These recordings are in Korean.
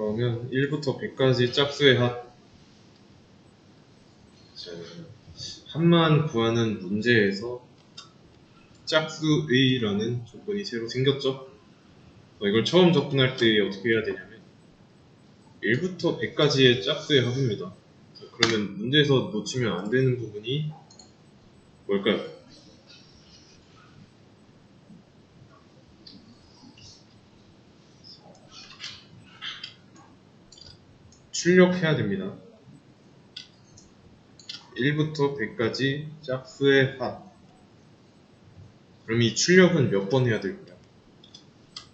그러면 1부터 100까지 짝수의 합. 자, 합만 구하는 문제에서 짝수의라는 조건이 새로 생겼죠. 어, 이걸 처음 접근할 때 어떻게 해야 되냐면 1부터 100까지의 짝수의 합입니다. 자, 그러면 문제에서 놓치면 안 되는 부분이 뭘까요? 출력해야 됩니다. 1부터 100까지 짝수의 합. 그럼 이 출력은 몇 번 해야 될까요?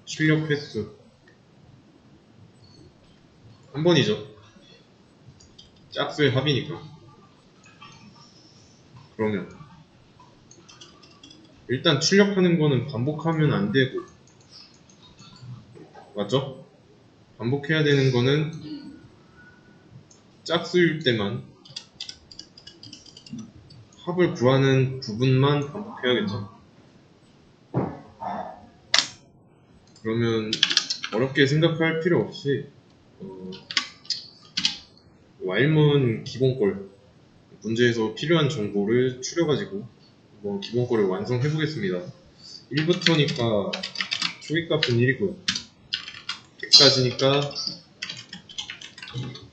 출력 횟수. 한 번이죠. 짝수의 합이니까. 그러면 일단 출력하는 거는 반복하면 안 되고 맞죠? 반복해야 되는 거는 짝수일 때만 합을 구하는 부분만 반복해야겠죠. 그러면 어렵게 생각할 필요 없이 어, 와일문 기본꼴 문제에서 필요한 정보를 추려가지고 한번 기본꼴을 완성해 보겠습니다. 1부터니까 초기값은 1이고요. 100까지니까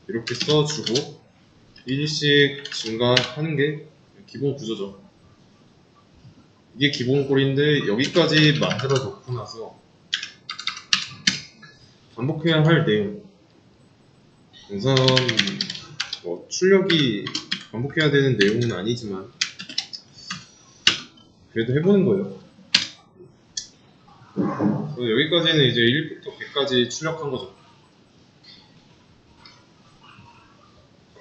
이렇게 써주고 1씩 증가하는 게 기본 구조죠. 이게 기본 꼴인데 여기까지 만들어 놓고 나서 반복해야 할 내용 우선 뭐 출력이 반복해야 되는 내용은 아니지만 그래도 해보는 거예요. 여기까지는 이제 1부터 100까지 출력한 거죠.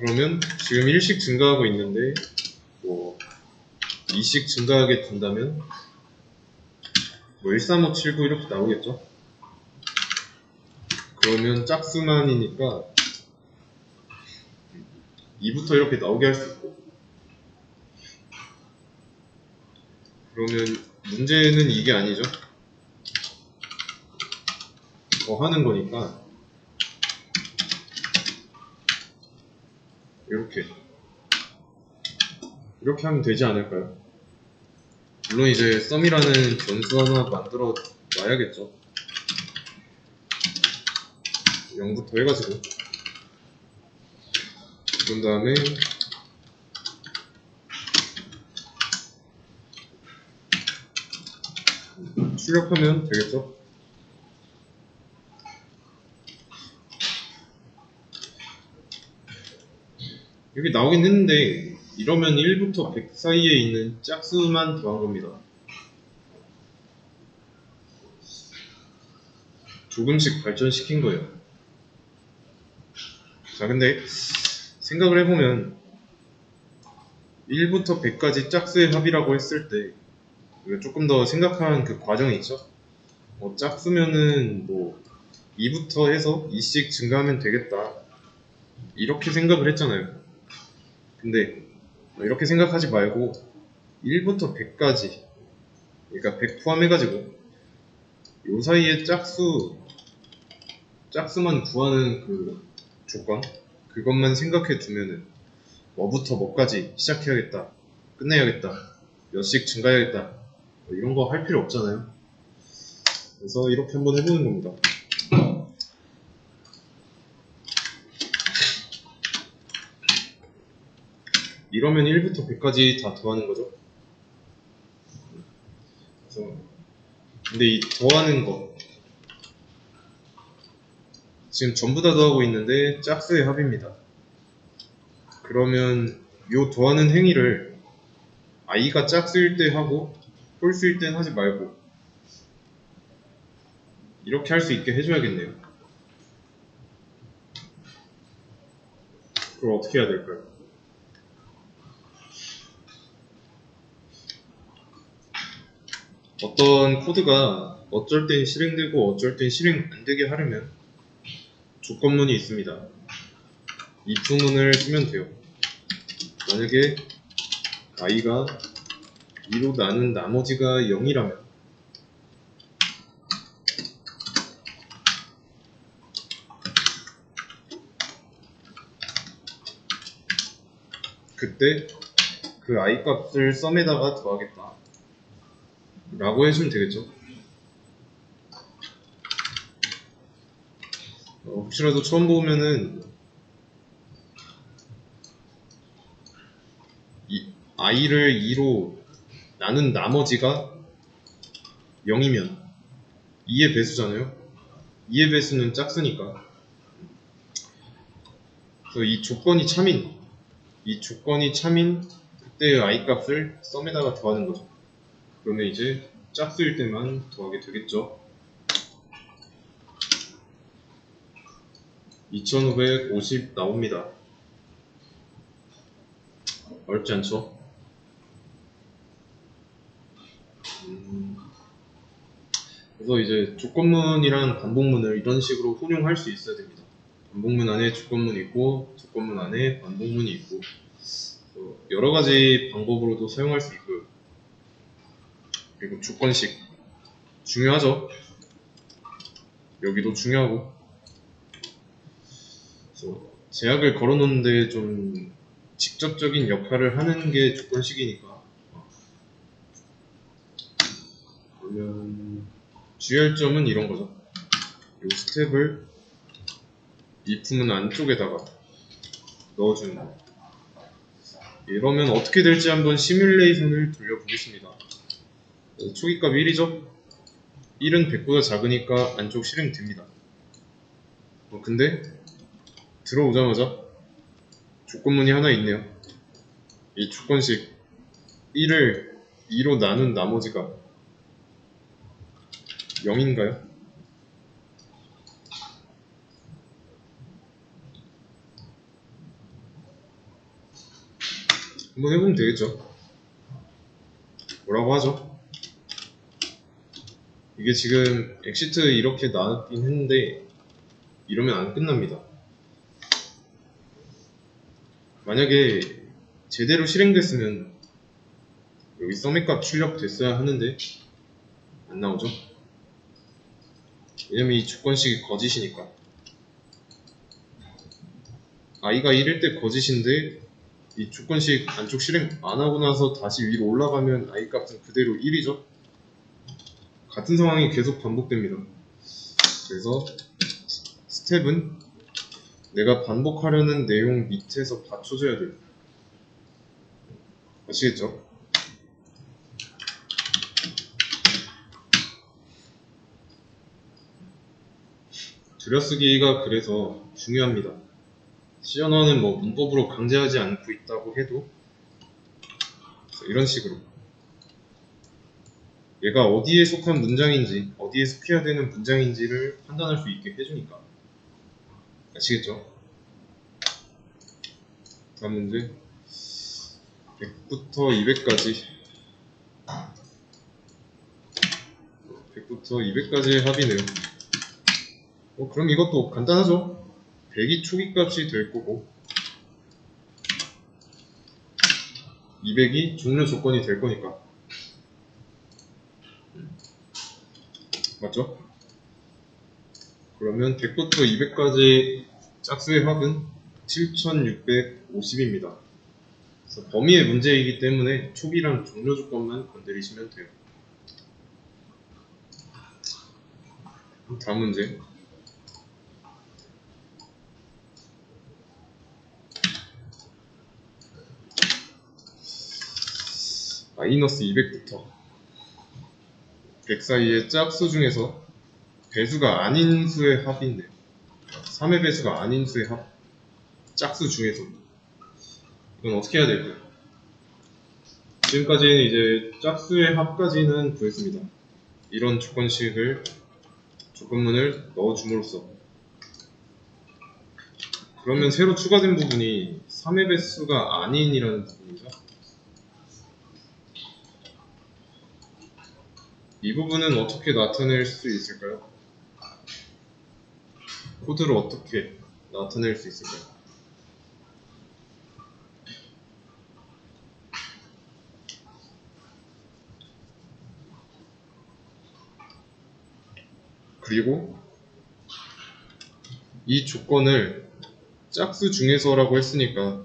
그러면 지금 1씩 증가하고 있는데 뭐 2씩 증가하게 된다면 뭐 13579 이렇게 나오겠죠? 그러면 짝수만이니까 2부터 이렇게 나오게 할 수 있고 그러면 문제는 이게 아니죠? 더 하는 거니까 이렇게 이렇게 하면 되지 않을까요? 물론 이제 썸이라는 변수 하나 만들어 놔야겠죠 0부터 해가지고 그런 다음에 출력하면 되겠죠? 여기 나오긴 했는데 이러면 1부터 100 사이에 있는 짝수만 더한 겁니다. 조금씩 발전시킨 거예요. 자, 근데 생각을 해보면 1부터 100까지 짝수의 합이라고 했을 때 조금 더 생각한 그 과정이 있죠. 뭐 짝수면은 뭐 2부터 해서 2씩 증가하면 되겠다. 이렇게 생각을 했잖아요. 근데 뭐 이렇게 생각하지 말고 1부터 100까지 그러니까 100 포함해가지고 요 사이에 짝수 짝수만 구하는 그 조건 그것만 생각해 두면은 뭐부터 뭐까지 시작해야겠다 끝내야겠다 몇씩 증가해야겠다 뭐 이런 거 할 필요 없잖아요. 그래서 이렇게 한번 해보는 겁니다 이러면 1부터 100까지 다 더하는 거죠 그래서 근데 이 더하는 거 지금 전부 다 더하고 있는데 짝수의 합입니다. 그러면 요 더하는 행위를 i가 짝수일 때 하고 홀수일 땐 하지 말고 이렇게 할 수 있게 해줘야겠네요. 그럼 어떻게 해야 될까요? 어떤 코드가 어쩔 땐 실행되고 어쩔 땐 실행 안되게 하려면 조건문이 있습니다. 이 조문을 쓰면 돼요. 만약에 i가 2로 나는 나머지가 0이라면 그때 그 i 값을 썸에다가 더하겠다. 라고 해주면 되겠죠. 어, 혹시라도 처음 보면은 이 i를 2로 나눈 나머지가 0이면 2의 배수잖아요. 2의 배수는 짝수니까. 그래서 이 조건이 참인 이 조건이 참인 그때의 i 값을 썸에다가 더하는 거죠. 그러면 이제 짝수일 때만 더하게 되겠죠. 2550 나옵니다. 어렵지 않죠? 음, 그래서 이제 조건문이랑 반복문을 이런 식으로 혼용할 수 있어야 됩니다. 반복문 안에 조건문이 있고 조건문 안에 반복문이 있고 어, 여러 가지 방법으로도 사용할 수 있고요. 그리고 조건식 중요하죠. 여기도 중요하고 제약을 걸어놓는데 좀 직접적인 역할을 하는 게 조건식이니까 그러면 주의할 점은 이런 거죠. 이 스텝을 이 품은 안쪽에다가 넣어주는 거. 이러면 어떻게 될지 한번 시뮬레이션을 돌려보겠습니다. 어, 초기값 1이죠? 1은 100보다 작으니까 안쪽 실행됩니다. 어, 근데 들어오자마자 조건문이 하나 있네요. 이 조건식 1을 2로 나눈 나머지가 0인가요? 한번 해보면 되겠죠. 뭐라고 하죠? 이게 지금 엑시트 이렇게 나왔긴 했는데 이러면 안 끝납니다. 만약에 제대로 실행됐으면 여기 서밋값 출력됐어야 하는데 안 나오죠? 왜냐면 이 조건식이 거짓이니까 i가 1일 때 거짓인데 이 조건식 안쪽 실행 안 하고 나서 다시 위로 올라가면 i 값은 그대로 1이죠? 같은 상황이 계속 반복됩니다. 그래서 스텝은 내가 반복하려는 내용 밑에서 받쳐줘야 돼요. 아시겠죠? 들여쓰기가 그래서 중요합니다. 시연어는 뭐 문법으로 강제하지 않고 있다고 해도 이런 식으로 얘가 어디에 속한 문장인지 어디에 속해야 되는 문장인지를 판단할 수 있게 해주니까. 아시겠죠? 다음 문제. 100부터 200까지. 100부터 200까지의 합이네요. 어, 그럼 이것도 간단하죠? 100이 초기값이 될 거고 200이 종료 조건이 될 거니까 맞죠? 그러면 100부터 200까지 짝수의 합은 7650입니다. 그래서 범위의 문제이기 때문에 초기랑 종료 조건만 건드리시면 돼요. 다음 문제. 마이너스 200부터 100 사이의 짝수 중에서 배수가 아닌 수의 합인데 3의 배수가 아닌 수의 합 짝수 중에서 이건 어떻게 해야 될까요? 지금까지는 이제 짝수의 합까지는 구했습니다. 이런 조건식을 조건문을 넣어줌으로써 그러면 새로 추가된 부분이 3의 배수가 아닌이라는 부분이죠. 이 부분은 어떻게 나타낼 수 있을까요? 코드를 어떻게 나타낼 수 있을까요? 그리고 이 조건을 짝수 중에서라고 했으니까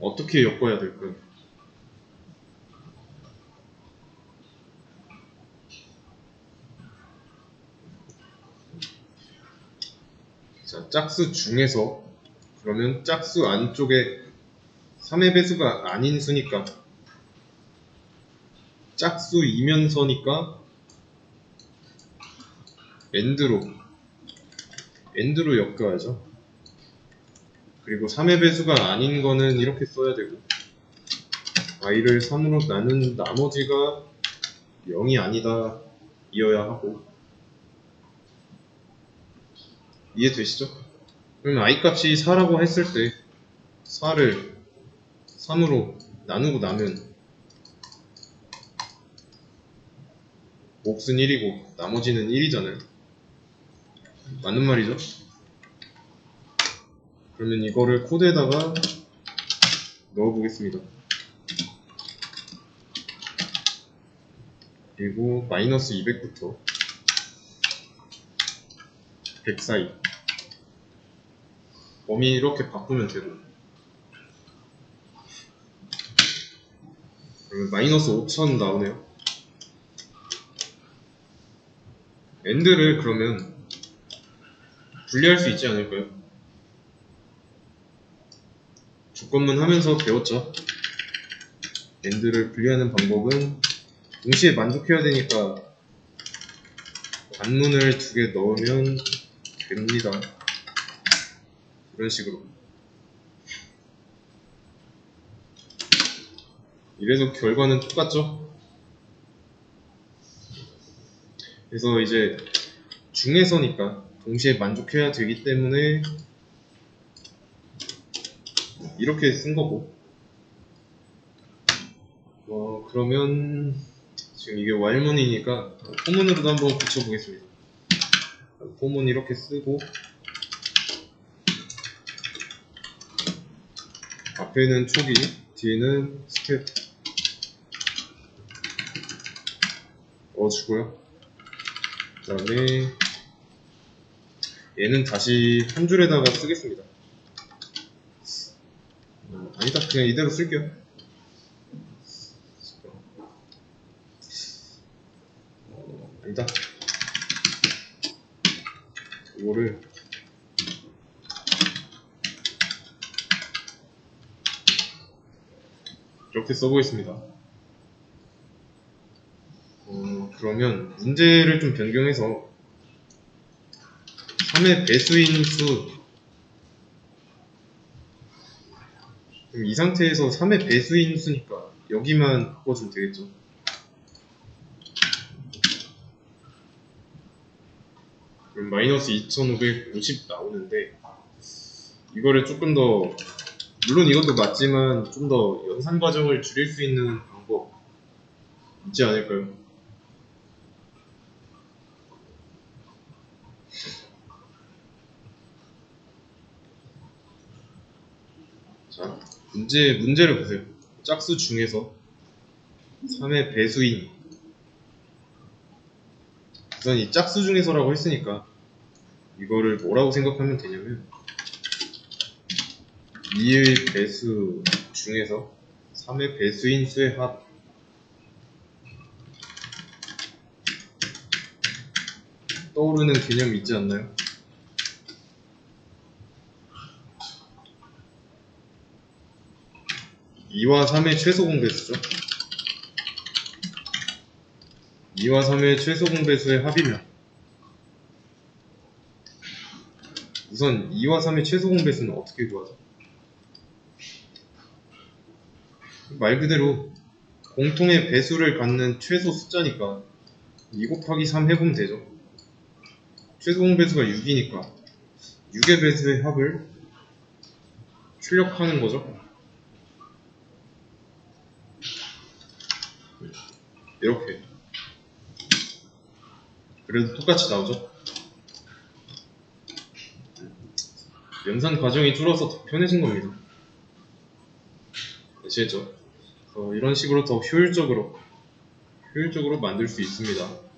어떻게 엮어야 될까요? 자, 짝수 중에서 그러면 짝수 안쪽에 3의 배수가 아닌 수니까 짝수 이면서니까 엔드로 엔드로 엮어야죠. 그리고 3의 배수가 아닌 거는 이렇게 써야 되고 i를 3으로 나눈 나머지가 0이 아니다 이어야 하고 이해되시죠? 그러면 i 값이 4라고 했을 때 4를 3으로 나누고 나면 몫은 1이고 나머지는 1이잖아요. 맞는 말이죠? 그러면 이거를 코드에다가 넣어보겠습니다. 그리고 마이너스 200부터 100 사이 범위 이렇게 바꾸면 되고 그러면 마이너스 5000 나오네요. 엔드를 그러면 분리할 수 있지 않을까요? 조건문 하면서 배웠죠. 엔드를 분리하는 방법은 동시에 만족해야 되니까 단문을 두 개 넣으면 됩니다. 이런 식으로. 이래도 결과는 똑같죠? 그래서 이제 중에서니까 동시에 만족해야 되기 때문에 이렇게 쓴 거고 어 그러면 지금 이게 왈문이니까 포문으로도 한번 붙여보겠습니다 포문 이렇게 쓰고 앞에는 초기 뒤에는 스텝 넣어주고요. 그 다음에 얘는 다시 한 줄에다가 쓰겠습니다. 어, 아니다. 그냥 이대로 쓸게요. 어, 아니다 이거를 이렇게 써보겠습니다. 어, 그러면 문제를 좀 변경해서 3의 배수인 수. 그럼 이 상태에서 3의 배수인 수니까 여기만 바꿔주면 되겠죠 그럼 마이너스 2550 나오는데 이거를 조금 더 물론 이것도 맞지만 좀 더 연산 과정을 줄일 수 있는 방법 있지 않을까요? 자, 문제, 문제를 보세요. 짝수 중에서 3의 배수인 우선 이 짝수 중에서라고 했으니까 이거를 뭐라고 생각하면 되냐면 2의 배수 중에서 3의 배수인 수의 합 떠오르는 개념이 있지 않나요? 이와 3의 최소 공배수죠. 2와 3의 최소 공배수의 합이면 우선 2와 3의 최소 공배수는 어떻게 구하죠? 말 그대로 공통의 배수를 갖는 최소 숫자니까 2 곱하기 3 해보면 되죠. 최소 공배수가 6이니까 6의 배수의 합을 출력하는 거죠. 이렇게 그래도 똑같이 나오죠 연산 과정이 줄어서 더 편해진 겁니다 아시겠죠? 이런 식으로 더 효율적으로 효율적으로 만들 수 있습니다